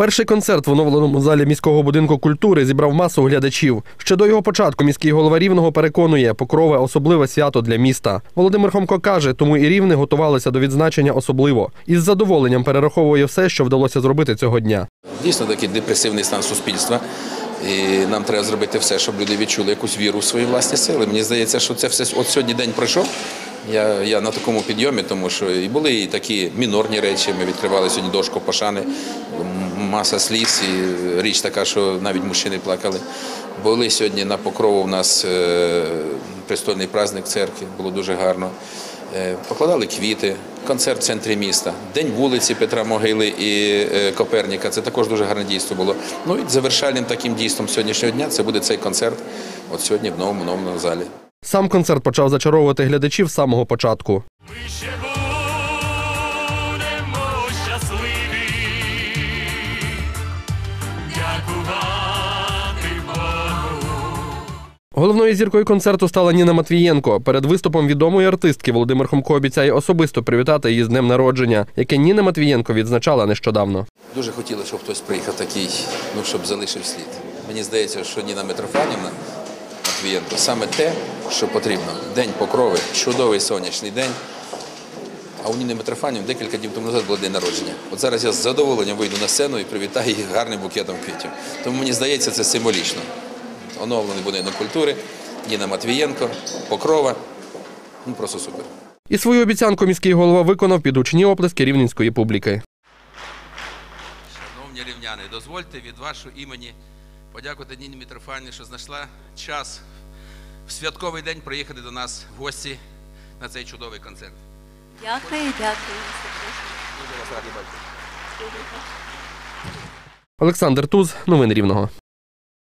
Перший концерт в оновленому залі міського будинку культури зібрав масу глядачів. Ще до його початку міський голова Рівного переконує, покрове особливе свято для міста. Володимир Хомко каже, тому і рівне готувалися до відзначення особливо. Із задоволенням перераховує все, що вдалося зробити цього дня. Дійсно такий депресивний стан суспільства. І нам треба зробити все, щоб люди відчули якусь віру в свої власні сили. Мені здається, що це все от сьогодні день пройшов. Я, я на такому підйомі, тому що і були і такі мінорні речі. Ми відкривали сьогодні дошку пошани, маса сліз, і річ така, що навіть мужчини плакали. Були сьогодні на покрову у нас е, престольний праздник в церкві, було дуже гарно. Е, Покладали квіти, концерт в центрі міста, день вулиці Петра Могили і е, Коперніка. Це також дуже гарне дійство було. Ну і завершальним таким дійством сьогоднішнього дня це буде цей концерт. От сьогодні в новому новому залі. Сам концерт почав зачаровувати глядачів з самого початку. Головною зіркою концерту стала Ніна Матвієнко. Перед виступом відомої артистки Володимир Хомко обіцяє особисто привітати її з днем народження, яке Ніна Матвієнко відзначала нещодавно. Дуже хотіли, щоб хтось приїхав такий, ну щоб залишив слід. Мені здається, що Ніна Митрофанівна Матвієнко саме те, що потрібно. День покрови, чудовий сонячний день. А у Ніни Митрофанівни декілька днів тому назад було день народження. От зараз я з задоволенням вийду на сцену і привітаю їх гарним букетом квітів. Тому мені здається, це символічно. Оновлений будинок культури, Ніна Матвієнко, Покрова. Ну просто супер. І свою обіцянку міський голова виконав під учні оплески рівненської публіки. Шановні рівняни, дозвольте від вашого імені подякувати Ніні Митрофанівні, що знайшла час в святковий день приїхати до нас в гості на цей чудовий концерт. Дякую, дякую. Олександр Туз, новини Рівного.